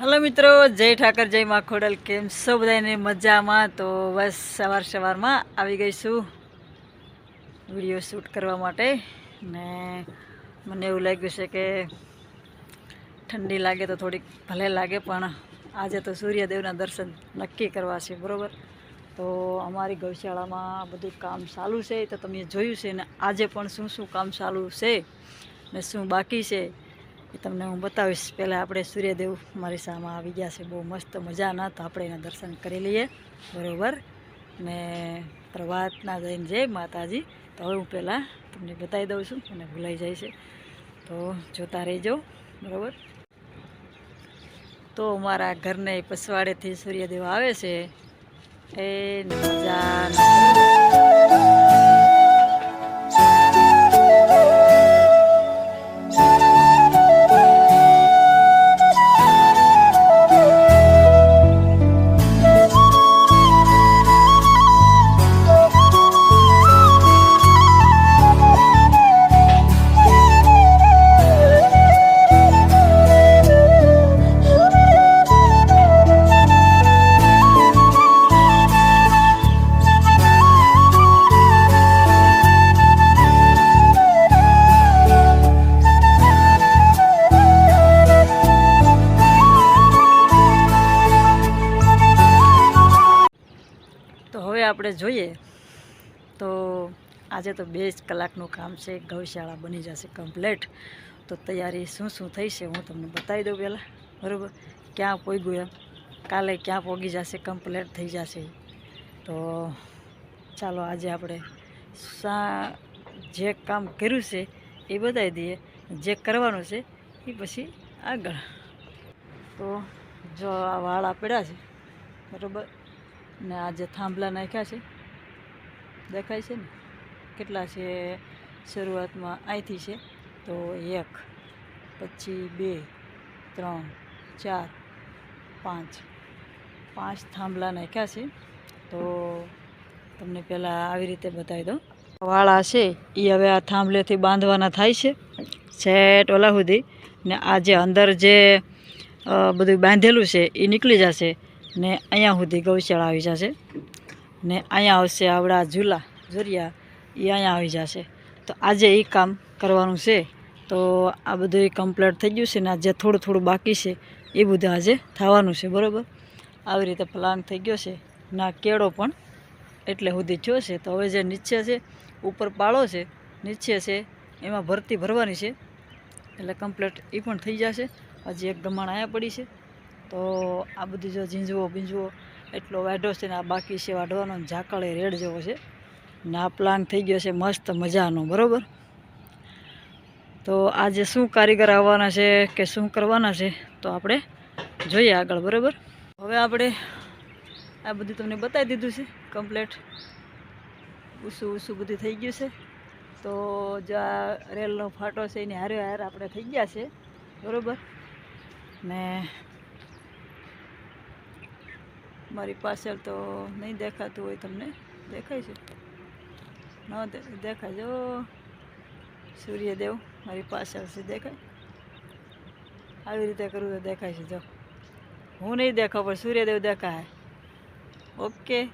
Hello મિત્રો, જય ઠાકર, જય મા ખોડલ. કેમ છો બધાને મજામાં? તો બસ સવાર સવારમાં આવી ગઈ છું વીડિયો શૂટ કરવા માટે. ને મને એવું લાગ્યું છે કે ઠંડી લાગે તો થોડીક ભલે લાગે, પણ આજે તો સૂર્યદેવના દર્શન નક્કી કરવા છે, બરાબર? તો અમારી ગૌશાળામાં બધું કામ ચાલુ છે તો તમે જોયું છે. ને આજે પણ શું શું કામ ચાલુ છે ને શું બાકી છે તમને હું બતાવીશ. પહેલાં આપણે સૂર્યદેવ મારી સામે આવી ગયા છે. બહુ મસ્ત મજાના તો આપણે એના દર્શન કરી લઈએ. બરાબર? ને પ્રભાતના જઈને જય માતાજી. તો હવે હું પહેલાં તમને બતાવી દઉં છું. અને ભૂલાઈ જાય છે. તો જોતા રહેજો. બરાબર? તો મારા ઘરને પસવાડેથી સૂર્યદેવ આવે છે. એ મજા તો આજે તો બે જ કલાકનું કામ છે. ગૌશાળા બની જશે કમ્પ્લેટ તો તૈયારી શું શું થઈ છે હું તમને બતાવી દઉં પહેલાં. બરાબર? ક્યાં પોગ્યું એમ? કાલે ક્યાં પોગી જશે? કમ્પ્લેટ થઈ જશે. તો ચાલો આજે આપણે સા જે કામ કર્યું છે એ બતાવી દઈએ. જે કરવાનું છે એ પછી આગળ. તો જો આ વાળા પડ્યા છે. બરાબર? ને આ જે થાંભલા નાખ્યા છે દેખાય છે ને? કેટલા છે શરૂઆતમાં? અહીંથી છે. તો એક, પછી બે, ત્રણ, ચાર, પાંચ. પાંચ થાંભલા નાખ્યા છે. તો તમને પહેલાં આવી રીતે બતાવી દઉં. વાળા છે એ હવે આ થાંભલેથી બાંધવાના થાય છે. છેટ ઓલા સુધી. ને આ જે અંદર જે બધું બાંધેલું છે એ નીકળી જશે ને અહીંયા સુધી ગૌશાળા આવી જશે. ને અહીંયા આવશે આવડા ઝૂલા, ઝુરિયા એ અહીંયા આવી જશે. તો આજે એ કામ કરવાનું છે. તો આ બધું કમ્પ્લીટ થઈ ગયું છે ને આજે થોડું થોડું બાકી છે. એ બધું આજે થવાનું છે, બરાબર? આવી રીતે પ્લાન થઈ ગયો છે. ના કેળો પણ એટલે સુધી થયો છે. તો હવે જે નીચે છે, ઉપર પાળો છે, નીચે છે, એમાં ભરતી ભરવાની છે. એટલે કમ્પ્લીટ એ પણ થઈ જશે. હજી એક ગમાણ અહીંયા પડી છે. તો આ બધું જો ઝીંઝવો બીંઝવો એટલો વાઢો છે ને આ બાકી છે વાઢવાનો ઝાકળ એ રેડ જેવો છે. ને આ થઈ ગયો છે મસ્ત મજાનો, બરાબર? તો આજે શું કારીગર આવવાના છે કે શું કરવાના છે તો આપણે જોઈએ આગળ, બરાબર? હવે આપણે આ બધું તમને બતાવી દીધું છે કમ્પ્લેટ ઊસું ઊસું બધું થઈ ગયું છે. તો જો આ રેલનો ફાટો છે એની હારે હાર આપણે થઈ ગયા છે, બરાબર? ને મારી પાછળ તો નહીં દેખાતું હોય તમને? દેખાય છે? ન દેખાય. જો, સૂર્યદેવ મારી પાછળ છે, દેખાય? આવી રીતે કરવું તો દેખાય છે, જો. હું નહીં દેખાવ પણ સૂર્યદેવ દેખાય. ઓકે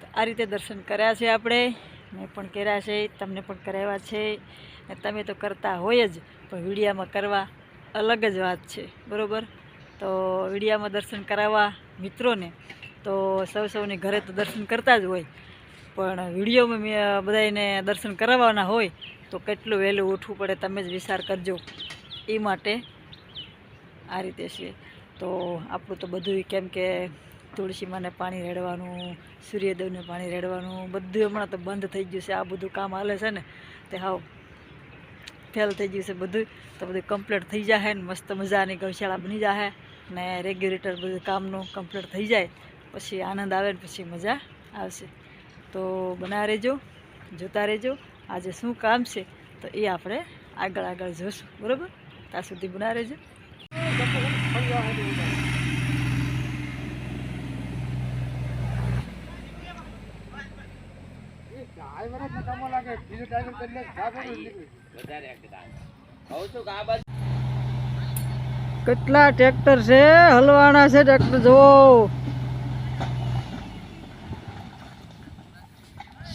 તો આ રીતે દર્શન કર્યા છે આપણે. મેં પણ કર્યા છે, તમને પણ કરાવ્યા છે. ને તમે તો કરતા હોય જ, પણ વિડીયામાં કરવા અલગ જ વાત છે, બરાબર? તો વિડીયામાં દર્શન કરાવવા મિત્રોને, તો સૌ સૌની ઘરે તો દર્શન કરતા જ હોય. પણ વિડીયોમાં મેં બધાને દર્શન કરાવવાના હોય, તો કેટલું વહેલું ઉઠવું પડે તમે જ વિચાર કરજો. એ માટે આ રીતે છે. તો આપણું તો બધું કેમ કે તુલસીમાને પાણી રેડવાનું, સૂર્યદેવને પાણી રેડવાનું, બધું હમણાં તો બંધ થઈ ગયું છે. આ બધું કામ હાલે છે ને, તે હાવ ફેલ થઈ ગયું છે બધું. તો બધું કમ્પ્લીટ થઈ જાય ને, મસ્ત મજાની ગૌશાળા બની જાય ને રેગ્યુલેટર બધું કામનું કમ્પ્લીટ થઈ જાય. પછી આનંદ આવે ને પછી મજા આવશે. તો બના રહેજો, જોતા રહેજો. આજે શું કામ છે તો એ આપણે આગળ આગળ જોઈશું બરાબર? ત્યાં સુધી બના રહેજો. કેટલા ટ્રેક્ટર છે? હલવાના છે ટ્રેક્ટર, જુઓ.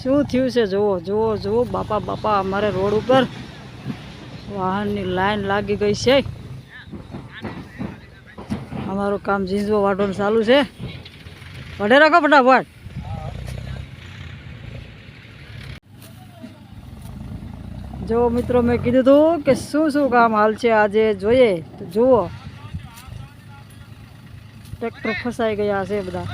શું થયું છે? જુઓ જુઓ જુઓ. બાપા બાપા, અમારે રોડ ઉપર વાહનની લાઈન લાગી ગઈ છે. અમારું કામ ઝીંઝવો વાટવાનું ચાલુ છે. વઢે રાખો ફટાફટ. જો મિત્રો, મેં કીધું હતું કે શું શું કામ હાલ છે આજે? જોઈએ. તો જુઓ. ટ્રેક્ટર ફસાઈ ગયા છે બધા.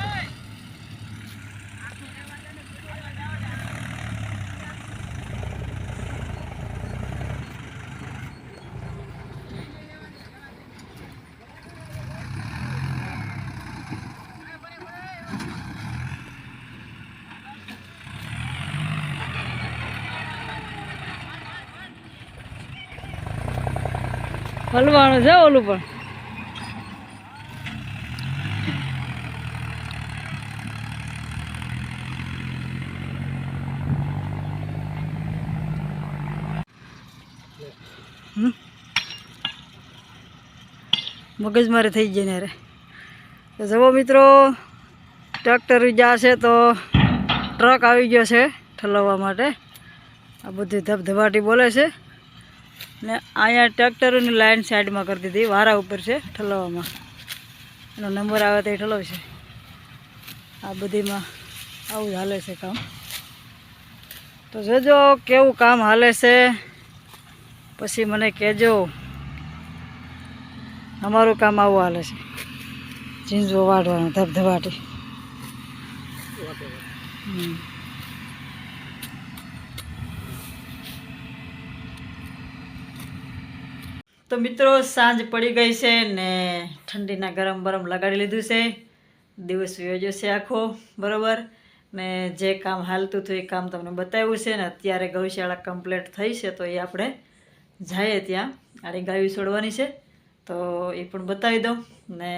હલવાનું છે ઓલું પણ. મગજ મારે થઈ જાય ને અરે તો જવો મિત્રો ટ્રેક્ટર છે તો ટ્રક આવી ગયો છે ઠલવવા માટે. આ બધી ધબધબાટી બોલે છે. ને અહીંયા ટ્રેક્ટરોની લાઈન સાઈડમાં કરી દીધી, વારા ઉપર છે ઠલવવામાં એનો નંબર આવે તો એ ઠલવશે. આ બધીમાં આવું જ હાલે છે કામ. તો જોજો કેવું કામ હાલે છે. પછી મને કહેજો, અમારું કામ આવું હાલે છે. ઝીંઝવો વાઢવાનું, ધબધબાટી. હમ. તો મિત્રો, સાંજ પડી ગઈ છે ને ઠંડીના ગરમ બરમ લગાડી લીધું છે. દિવસ યોજ્યો છે આખો, બરાબર? ને જે કામ હાલતું હતું એ કામ તમને બતાવ્યું છે ને અત્યારે ગૌશાળા કમ્પ્લીટ થઈ છે તો એ આપણે જઈએ ત્યાં. આડી ગાયું છોડવાની છે, તો એ પણ બતાવી દઉં. ને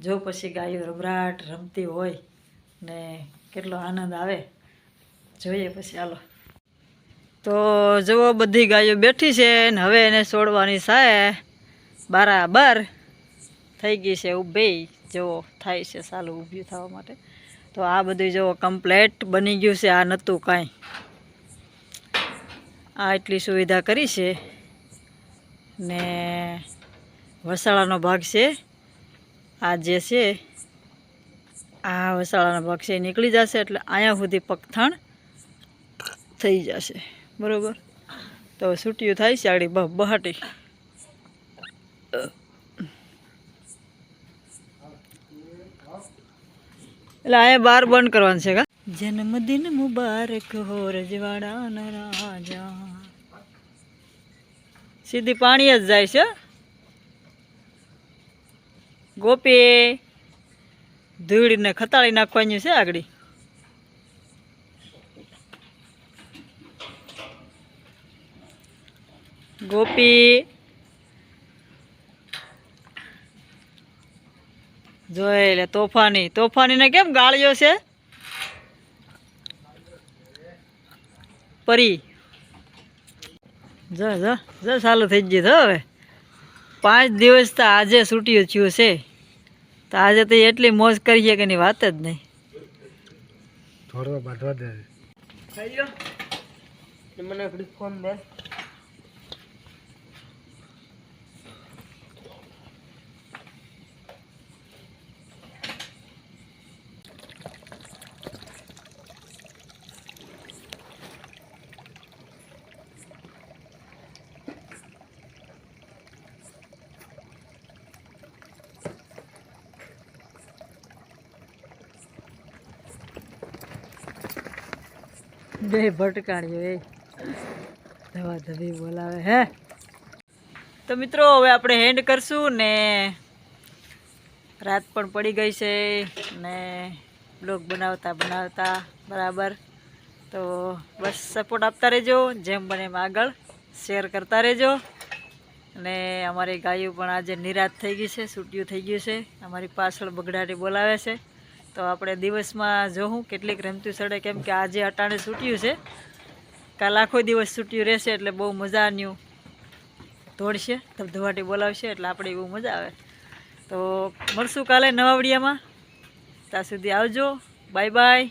જો પછી ગાયો રમરાટ રમતી હોય ને કેટલો આનંદ આવે, જોઈએ પછી. હાલો. તો જુઓ બધી ગાયો બેઠી છે ને હવે એને છોડવાની છે બરાબર થઈ ગઈ છે ઊભી. જુઓ, થાય છે સાલું ઊભી થવા માટે. તો આ બધું જુઓ કમ્પ્લેટ બની ગયું છે, આ નહોતું કાંઈ. આ એટલી સુવિધા કરી છે. ને વસાળાનો ભાગ છે, આ જે છે, આ વસાળાનો ભાગ છે નીકળી જશે એટલે અહીંયા સુધી પગથણ થઈ જશે. બરોબર? તો છૂટ્યું થાય છે આગળ બહાટી. એટલે અહીંયા બાર બંધ કરવાનું છે કા? જન્મદિન મુબારક હો રજવાડાના રાજા સીધી પાણી જ જાય છે ગોપી ધૂળીને ખતાળી નાખવાનું છે આગળ. ગોપી. જોઈ લે તોફાની. તોફાનીને કેમ ગાળ્યો છે? પરી. જ જ જ ચાલુ થઈ ગયું તો હવે. પાંચ દિવસ તો આજે છૂટ્યું થયું છે. તો આજે તો એટલી મોજ કરીએ કે એની વાત જ નહીં. થોડો બાંધવા દે. મને ફોન દે. બે ભટકાણીઓ, એ. ધવા ધબી બોલાવે, હે. તો મિત્રો, હવે આપણે હેન્ડ કરશું ને રાત પણ પડી ગઈ છે ને બ્લોગ બનાવતા બનાવતા, બરાબર. તો બસ સપોર્ટ આપતા રહેજો, જેમ બને એમ આગળ શેર કરતા રહેજો. અને અમારી ગાયો પણ આજે નિરાશ થઈ ગઈ છે છૂટ્યું થઈ ગયું છે. અમારી પાછળ બગડાટી બોલાવે છે. તો આપણે દિવસમાં જોઉં કેટલીક રમતું સડે કેમ કે આજે અટાણે છૂટ્યું છે. કાલ આખો દિવસ છૂટ્યું રહેશે એટલે બહુ મજાનું દોડશે ધબધબાટી બોલાવશે એટલે આપણે બહુ મજા આવે. તો મળશું કાલે નવા વિડીયામાં ત્યાં સુધી આવજો. Bye bye.